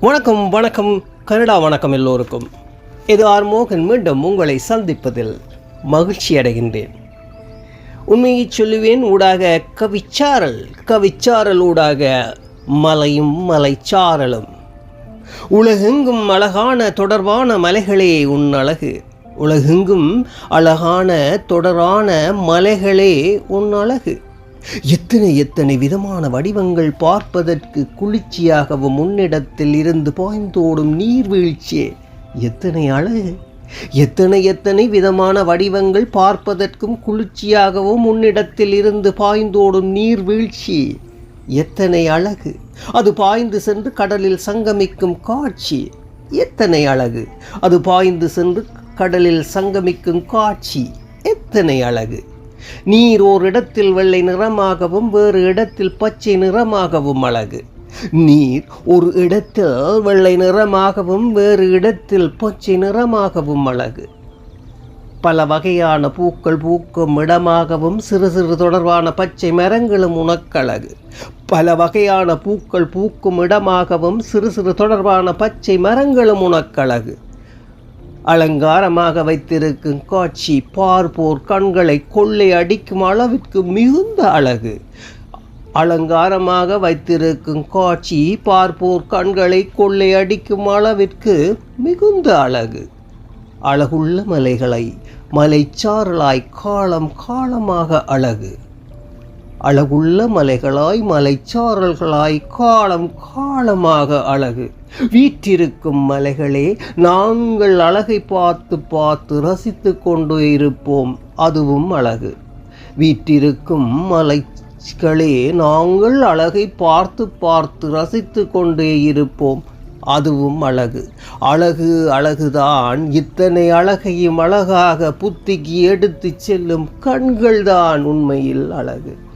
வணக்கம் வணக்கம். கனடா வணக்கம் எல்லோருக்கும். இது ஆர் மோகன் மீண்டும் உங்களை சந்திப்பதில் மகிழ்ச்சி அடைகின்றேன். உண்மையை சொல்லுவேன் ஊடாக கவிச்சாரல் கவிச்சாரல் ஊடாக மலையும் மலைச்சாரலும். உலகெங்கும் அழகான தொடர்பான மலைகளே உன் அழகு. உலகெங்கும் அழகான தொடரான மலைகளே உன் அழகு. எத்தனை எத்தனை விதமான வடிவங்கள் பார்ப்பதற்கு குளிர்ச்சியாகவும் முன்னிடத்தில் இருந்து பாய்ந்தோடும் நீர்வீழ்ச்சியே எத்தனை அழகு. எத்தனை எத்தனை விதமான வடிவங்கள் பார்ப்பதற்கும் குளிர்ச்சியாகவும் முன்னிடத்தில் இருந்து பாய்ந்தோடும் நீர்வீழ்ச்சி எத்தனை அழகு. அது பாய்ந்து சென்று கடலில் சங்கமிக்கும் காட்சி. எத்தனை அழகு. அது பாய்ந்து சென்று கடலில் சங்கமிக்கும் காட்சி. எத்தனை அழகு. நீர் ஓர் இடத்தில் வெள்ளை நிறமாகவும் வேறு இடத்தில் பச்சை நிறமாகவும் அழகு. நீர் ஒரு இடத்தில் வெள்ளை நிறமாகவும் வேறு இடத்தில் பச்சை நிறமாகவும் அழகு. பல வகையான பூக்கள் பூக்கும் இடமாகவும் சிறு சிறு தொடர்பான பச்சை மரங்களும் உனக்கழகு. பல வகையான பூக்கள் பூக்கும் இடமாகவும் சிறு சிறு தொடர்பான பச்சை மரங்களும் உனக்கழகு. அலங்காரமாக வைத்திருக்கும் காட்சி பார்ப்போர் கண்களை கொள்ளை அடிக்கும் அளவிற்கு மிகுந்த அழகு. அலங்காரமாக வைத்திருக்கும் காட்சி பார்ப்போர் கண்களை கொள்ளை அடிக்கும் அளவிற்கு மிகுந்த அழகு. அழகுள்ள மலைகளை மலைச்சாரலாய் காலம் காலமாக அழகு. அழகுள்ள மலைகளாய் மலைச்சாரல்களாய் காலம் காலமாக அழகு. வீற்றிருக்கும் மலைகளே நாங்கள் அழகை பார்த்து பார்த்து ரசித்து கொண்டு இருப்போம். அதுவும் அழகு. வீற்றிருக்கும் மலைகளே நாங்கள் அழகை பார்த்து பார்த்து ரசித்து கொண்டே இருப்போம். அதுவும் அழகு. அழகு அழகுதான். இத்தனை அழகையும் அழகாக புத்திக்கு எடுத்துச் செல்லும் கண்கள்தான் உண்மையில் அழகு.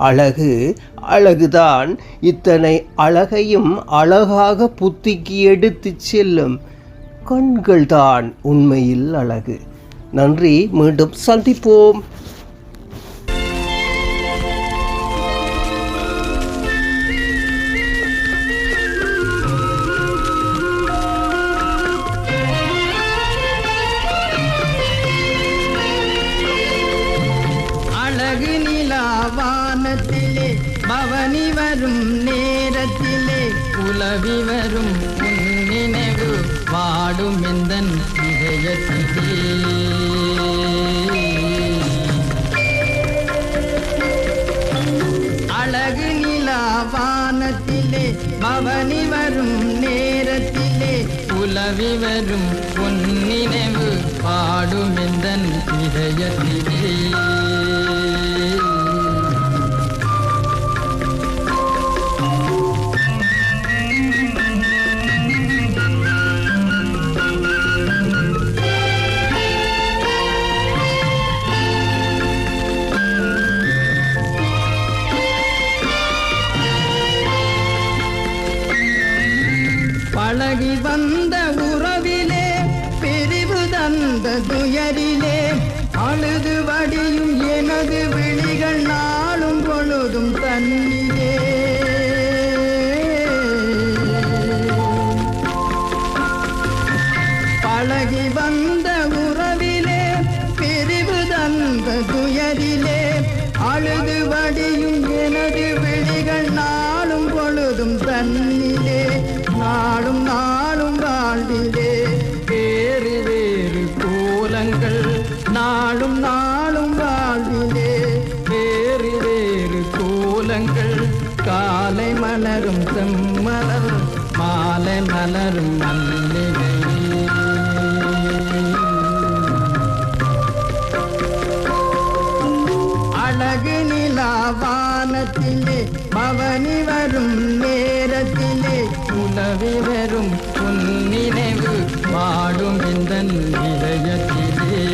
அழகு அழகுதான். இத்தனை அழகையும் அழகாக புத்திக்கு எடுத்துச் செல்லும் கண்கள்தான் உண்மையில் அழகு. நன்றி மீண்டும் சந்திப்போம். அவனி வரும் நேரத்திலே உலவி வரும் உன் நினைவு வாடும் எந்த இதயத்திலே. அழகு நிலாவானத்திலே பவனி வரும் நேரத்திலே உலவி வரும் பொன்னினைவு நினைவு பாடும் எந்தன் இதயத்திலே. பழகி வந்த உறவிலே பிரிவு தந்த துயரிலே அழுது வடியும் எனது விழிகள் நாளும் பொழுதும் தண்ணீர் நாளும் நாளும் வாழ்விலே வேறு வேறு கோலங்கள். காலை மலரும் செம்மலர் மாலை மலரும் மல்லிகை. அழகு நிலாவானத்திலே பவனி வரும் நேரத்திலே உலவி வரும் உன் நினைவு வாடும் இந்த நிலையத்திலே.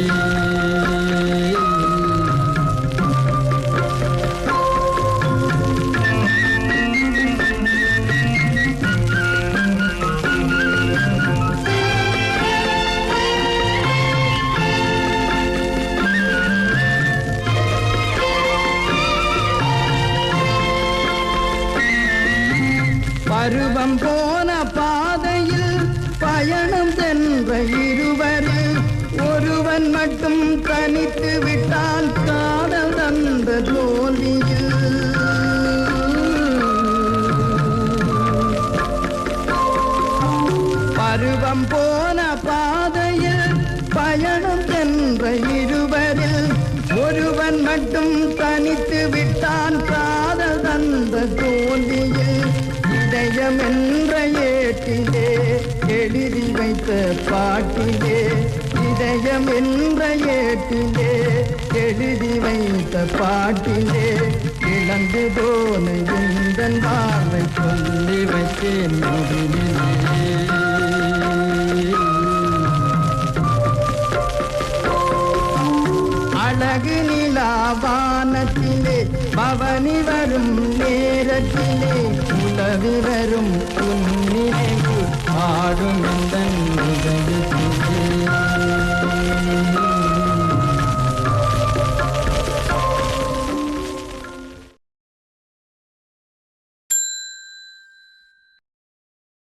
பருவம் போன பாதையில் பயணம் சென்ற இருவரில் ஒருவன் மட்டும் தனித்து விட்டால் காதல் தந்த தோல்வியில் பருவம் போன பாதையில் பயணம் சென்ற இருவரில் ஒருவன் மட்டும் தனித்து விட்டான் காதல் தந்த தோல்வியில் இதயம் என்ற ஏட்டிலே எழுதி வைத்த பாட்டிலே இதயம் என்ற ஏட்டிலே எழுதி வைத்த பாட்டிலே இழந்து போன இந்த பார்வை சொல்லி வைத்தேன் முடிவிலே அழகு நிலாவானத்திலே பவனி வரும் நேரத்திலே உலவி வரும் உன்னிலையில் ஆடும் அந்த